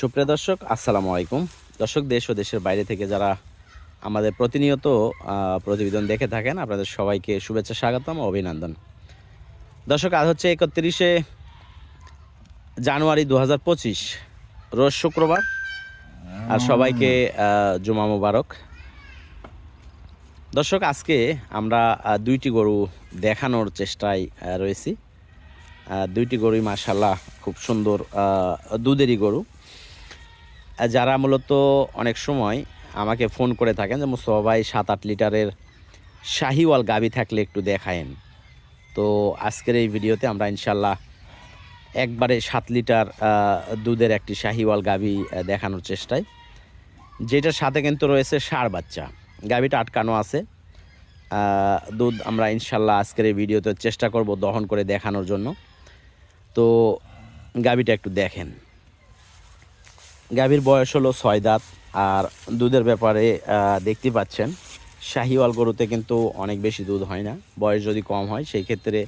সুপ্রিয় দর্শক, আসসালামু আলাইকুম। দর্শক, দেশ ও দেশের বাইরে থেকে যারা আমাদের প্রতিনিয়ত প্রতিবেদন দেখে থাকেন, আপনাদের সবাইকে শুভেচ্ছা, স্বাগতম, অভিনন্দন। দর্শক, আজ হচ্ছে একত্রিশে জানুয়ারি দু হাজার পঁচিশ, রোজ শুক্রবার। আর সবাইকে জুমা মুবারক। দর্শক, আজকে আমরা দুইটি গরু দেখানোর চেষ্টায় রয়েছি। দুইটি গরুই মাশাল্লাহ খুব সুন্দর দুধেরই গরু। যারা মূলত অনেক সময় আমাকে ফোন করে থাকেন যে, মুস্তফা ভাই সাত আট লিটারের শাহিওয়াল গাবি থাকলে একটু দেখায়েন। তো আজকের এই ভিডিওতে আমরা ইনশাল্লাহ একবারে সাত লিটার দুধের একটি শাহিওয়াল গাবি দেখানোর চেষ্টায়। যেটার সাথে কিন্তু রয়েছে ষাঁড় বাচ্চা। গাবিটা আটকানো আছে। দুধ আমরা ইনশাল্লাহ আজকের এই ভিডিওতে চেষ্টা করব দহন করে দেখানোর জন্য। তো গাবিটা একটু দেখেন। গাভীর বয়স হলো ছয় দাঁত আর দুধের ব্যাপারে দেখতে পাচ্ছেন, শাহিওয়াল গরুতে কিন্তু অনেক বেশি দুধ হয় না। বয়স যদি কম হয়, সেই ক্ষেত্রে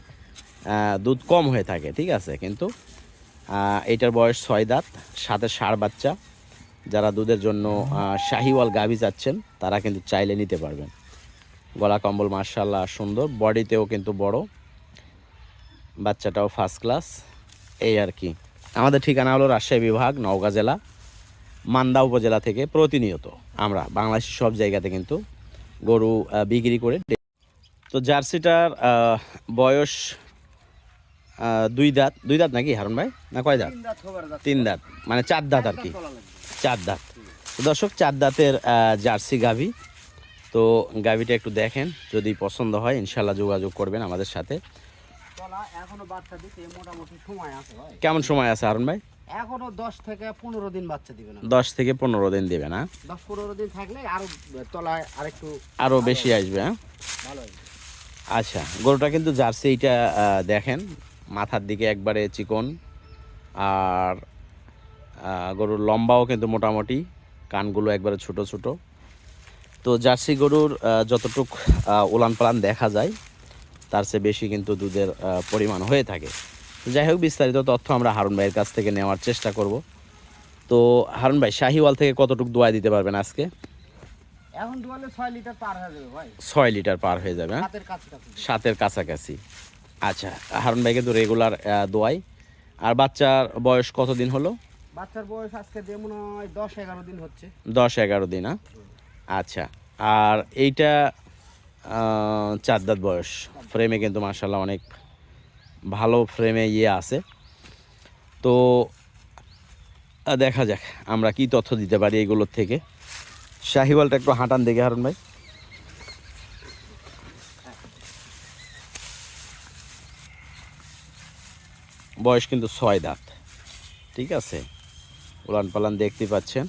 দুধ কম হয়ে থাকে, ঠিক আছে? কিন্তু এটার বয়স ছয় দাঁত, সাথে ষাঁড় বাচ্চা। যারা দুধের জন্য শাহিওয়াল গাভী চাচ্ছেন তারা কিন্তু চাইলে নিতে পারবেন। গলা কম্বল মার্শাল্লাহ সুন্দর, বডিতেও কিন্তু বড়। বাচ্চাটাও ফার্স্ট ক্লাস এই আর কি। আমাদের ঠিকানা হলো রাজশাহী বিভাগ, নওগাঁ জেলা। মান্দা উপজেলা থেকে প্রতিনিয়ত আমরা বাংলাদেশের সব জায়গাতে কিন্তু গরু বিক্রি করে তো জার্সিটার বয়স দুই দাঁত। দুই দাঁত নাকি হারুন ভাই? না কয় দাঁত? তিন দাঁত মানে চার দাঁত আর কি। চার দাঁত তো দর্শক চার দাঁতের জার্সি গাভি। তো গাভিটা একটু দেখেন যদি পছন্দ হয় ইনশাল্লাহ যোগাযোগ করবেন আমাদের সাথে। কেমন সময় আছে হারুন ভাই? এখনও দশ থেকে পনেরো দিন বাচ্চা দিবে না। দশ থেকে পনেরো দিন দেবে না? দশ পনেরো দিন থাকলে আরও তলায় আরেকটু আরও বেশি আসবে হ্যাঁ? ভালো আচ্ছা গরুটা কিন্তু জার্সি এইটা দেখেন মাথার দিকে একবারে চিকন আর গরুর লম্বাও কিন্তু মোটামুটি কানগুলো একবারে ছোট ছোট। তো জার্সি গরুর যতটুক উলান পালান দেখা যায় তার চেয়ে বেশি কিন্তু দুধের পরিমাণ হয়ে থাকে। যাই হোক বিস্তারিত তথ্য আমরা হারুন ভাইয়ের কাছ থেকে নেওয়ার চেষ্টা করব। তো হারুন ভাই শাহিওয়াল থেকে কতটুক দোয়া দিতে পারবেন আজকে? এখন দুয়ালে ছয় লিটার পার হয়ে যাবে ভাই। ছয় লিটার পার হয়ে যাবে হ্যাঁ? সাতের কাছাকাছি। আচ্ছা হারুন ভাইকে তো রেগুলার দোয়াই। আর বাচ্চার বয়স কতদিন হলো? বাচ্চার বয়স আজকে দিয়ে মনে হয় দশ এগারো দিন হচ্ছে। দশ এগারো দিন হ্যাঁ? আচ্ছা আর এইটা চার দাঁত বয়স। ফ্রেমে কিন্তু মার্শাল্লাহ অনেক ভালো ফ্রেমে ইয়ে আছে। তো দেখা যাক আমরা কি তথ্য দিতে পারি এগুলোর থেকে। শাহিওয়ালটা একটু হাঁটান দেখে, হারুন ভাই। বয়স কিন্তু ছয় দাঁত। ঠিক আছে? উলান পালান দেখতে পাচ্ছেন।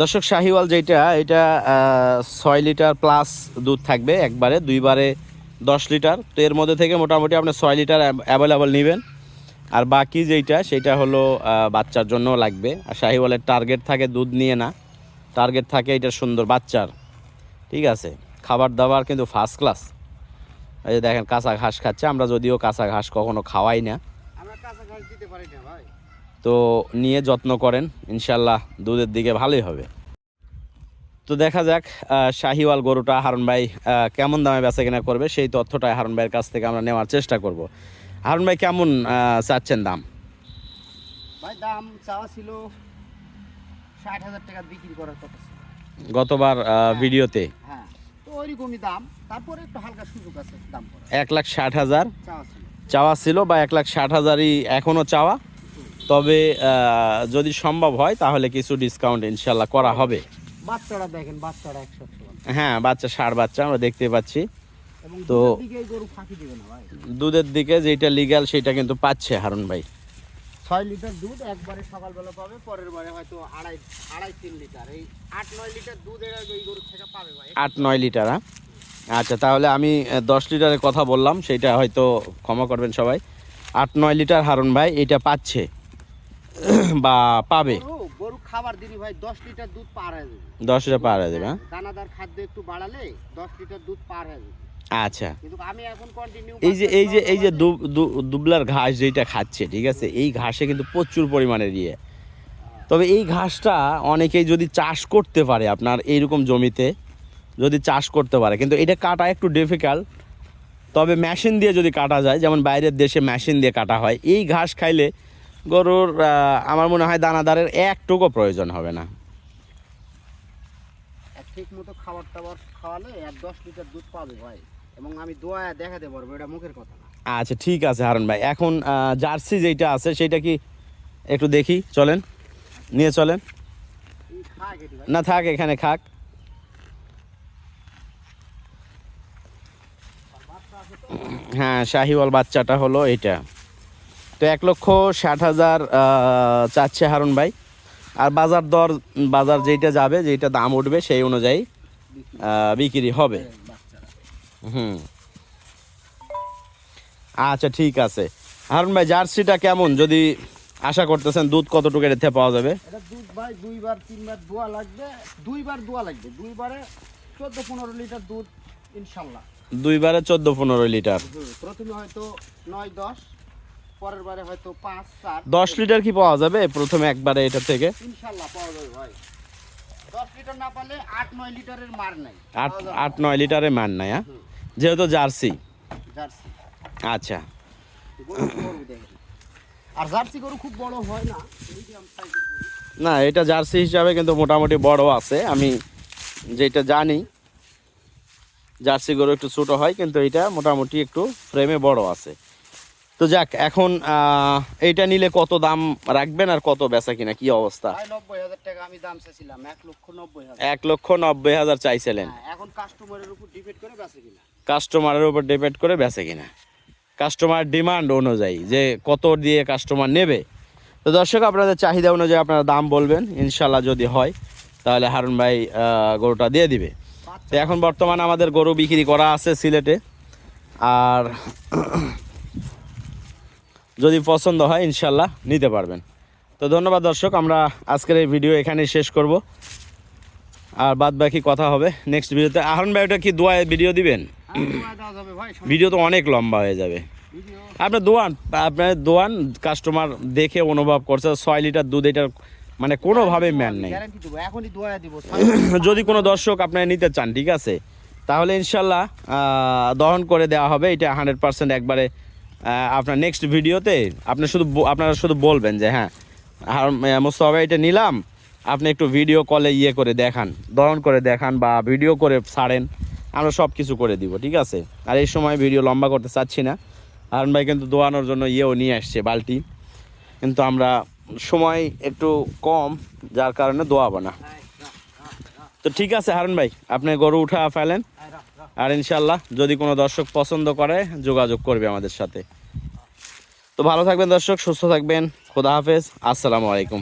দর্শক শাহিওয়াল যেটা, এটা ছয় লিটার প্লাস দুধ থাকবে একবারে, দুইবারে দশ লিটার। তো এর মধ্যে থেকে মোটামুটি আপনি ছয় লিটার অ্যাভেলেবল নেবেন। আর বাকি যেইটা, সেটা হলো বাচ্চার জন্য লাগবে। আর শাহিওয়ালের টার্গেট থাকে দুধ নিয়ে না। টার্গেট থাকে এটা সুন্দর বাচ্চার। ঠিক আছে? খাবার দাবার কিন্তু ফার্স্ট ক্লাস এই যে দেখেন, কাঁচা ঘাস খাচ্ছে। আমরা যদিও কাঁচা ঘাস কখনো খাওয়াই না। আমরা কাঁচা ঘাস দিতে পারি না ভাই। তো নিয়ে যত্ন করেন ইনশাল্লাহ দুধের দিকে ভালোই হবে। তো দেখা যাক শাহিওয়াল গরুটা হারুন ভাই কেমন দামে বেচা কেনা করবে সেই তথ্যটা হারুন ভাইয়ের কাছ থেকে আমরা নেওয়ার চেষ্টা করব। হারুন ভাই কেমন চাচ্ছেন দাম? ভাই দাম চাওয়া ছিল ষাট হাজার টাকা বিক্রি করার কথা ছিল। গতবার ভিডিওতে? হ্যাঁ। তো ওইরকমই দাম। তারপরে একটু হালকা সুযোগ আছে দাম এক লাখ ষাট হাজার? চাওয়া ছিল। চাওয়া ছিল বা এক লাখ ষাট হাজারই এখনও চাওয়া? তবে যদি সম্ভব হয় তাহলে কিছু ডিসকাউন্ট ইনশাল্লাহ করা হবে। বাচ্চারা দেখেন বাচ্চারা একশো হ্যাঁ বাচ্চা ষাট বাচ্চা আমরা দেখতে পাচ্ছি। তো- দুধের দিকে যেটা লিগ্যাল সেটা কিন্তু পাচ্ছে হারুন ভাই। ছয় লিটার দুধ একবারে সকালবেলা পাবে পরের বারে হয়তো আড়াই আড়াই তিন লিটার। এই আট নয় লিটার দুধ এর এই গরু থেকে পাবে ভাই। আট নয় লিটার হ্যাঁ আচ্ছা তাহলে আমি দশ লিটারের কথা বললাম সেটা হয়তো ক্ষমা করবেন সবাই। আট নয় লিটার হারুন ভাই এটা পাচ্ছে। বা পাবে? গরু খাবার দিনই ভাই দশ লিটার দুধ পার হয়ে যাবে। দশ লিটার পার হয়ে যাবে হ্যাঁ? দানাদার খাদ্য একটু বাড়ালে দশ লিটার দুধ পার হয়ে যাবে। আচ্ছা। এই যে এই যে এই যে দুবলার ঘাস যেটা খাচ্ছে ঠিক আছে? এই ঘাসে কিন্তু প্রচুর পরিমাণে দিয়ে। তবে এই ঘাসটা অনেকেই যদি চাষ করতে পারে আপনার এইরকম জমিতে যদি চাষ করতে পারে কিন্তু এটা কাটা একটু ডিফিকাল্ট তবে মেশিন দিয়ে যদি কাটা যায় যেমন বাইরের দেশে মেশিন দিয়ে কাটা হয় এই ঘাস খাইলে গরুর আমার মনে হয় দানাদারের একটুকু প্রয়োজন হবে না। ঠিক মতো খাবার টাবার খাওয়ালে এক দশ লিটার দুধ পাবে ভাই। এবং আমি দোয়া দেখাতে পারব এটা মুখের কথা না। আচ্ছা ঠিক আছে হারুন ভাই। এখন জার্সি যেটা আছে সেটা কি একটু দেখি চলেন। নিয়ে চলেন। না থাক এখানে খাক হ্যাঁ শাহিওয়াল বাচ্চাটা হলো এটা তো এক লক্ষ ষাট হাজার চাচ্ছে হারুন ভাই। আর বাজার দর বাজার যেটা যাবে যেটা দাম উঠবে সেই অনুযায়ী বিক্রি হবে। হুম। আচ্ছা ঠিক আছে। হারুন ভাই জার্সিটা কেমন? যদি আশা করতেছেন দুধ কতটুকু এর থেকে পাওয়া যাবে? এটা দুধ ভাই দুইবার তিনবার দোয়া লাগবে। দুইবার দোয়া লাগবে। দুইবারে চোদ্দ পনেরো লিটার দুধ দুইবারে প্রথমে হয়তো নয় দশ। পরের বারে হয়তো পাঁচ চার দশ লিটার কি পাওয়া যাবে প্রথমে একবারে এটা থেকে? ইনশাল্লাহ পাওয়া যাবে ভাই। দশ লিটার না পারলে আট নয় লিটারের মার নাই। আট নয় লিটারে মান নাই হ্যাঁ? যেহেতু জার্সি। জার্সি। আচ্ছা। আর জার্সি গরু খুব বড় হয় না মিডিয়াম সাইজের না এটা জার্সি হিসাবে কিন্তু মোটামুটি বড় আছে। আমি যেটা জানি জার্সি গরু একটু ছোটো হয় কিন্তু এটা মোটামুটি একটু ফ্রেমে বড় আছে। তো যাক এখন এইটা নিলে কত দাম রাখবেন আর কত বেচা কিনা? কি অবস্থা? লক্ষ নব্বই হাজার। এক লক্ষ নব্বই হাজার চাইছিলেন। হ্যাঁ, এখন কাস্টমারের উপর ডিপেন্ড করে বেঁচে কিনা। কাস্টমারের উপর ডিপেন্ড করে বেচে কিনা। কাস্টমার ডিমান্ড অনুযায়ী যে কত দিয়ে কাস্টমার নেবে। তো দর্শক আপনাদের চাহিদা অনুযায়ী আপনারা দাম বলবেন ইনশাল্লাহ যদি হয় তাহলে হারুন ভাই গরুটা দিয়ে দিবে। তো এখন বর্তমানে আমাদের গরু বিক্রি করা আছে সিলেটে। আর যদি পছন্দ হয় ইনশাল্লাহ নিতে পারবেন। তো ধন্যবাদ দর্শক আমরা আজকের এই ভিডিও এখানেই শেষ করব। আর বাদ বাকি কথা হবে নেক্সট ভিডিওতে। আহরণ ভাই ওটা কি দোয়ায় ভিডিও দিবেন? দোয়া ভিডিও তো অনেক লম্বা হয়ে যাবে। আপনার দোয়ান আপনার দোয়ান কাস্টমার দেখে অনুভব করছে ছয় লিটার দুধ এটার মানে কোনোভাবে ম্যান নেই। দোয়া যদি কোনো দর্শক আপনার নিতে চান ঠিক আছে? তাহলে ইনশাল্লাহ দহন করে দেওয়া হবে। এটা হান্ড্রেড পার্সেন্ট একবারে আপনার নেক্সট ভিডিওতে আপনি শুধু আপনারা শুধু বলবেন যে হ্যাঁ আর মোস্তফা এটা নিলাম, আপনি একটু ভিডিও কলে ইয়ে করে দেখান দহন করে দেখান বা ভিডিও করে ছাড়েন, আমরা সব কিছু করে দিব, ঠিক আছে? আর এই সময় ভিডিও লম্বা করতে চাচ্ছি না। হারুন ভাই কিন্তু দোয়ানোর জন্য ইয়েও নিয়ে আসছে বালতি। কিন্তু আমরা সময় একটু কম, যার কারণে দোয়াবো না। তো ঠিক আছে হারুন ভাই, আপনি গরু উঠা ফেলেন। আর ইনশাল্লাহ যদি কোনো দর্শক পছন্দ করে, যোগাযোগ করবে আমাদের সাথে। তো ভালো থাকবেন দর্শক, সুস্থ থাকবেন। খোদা হাফেজ। আসসালামু আলাইকুম।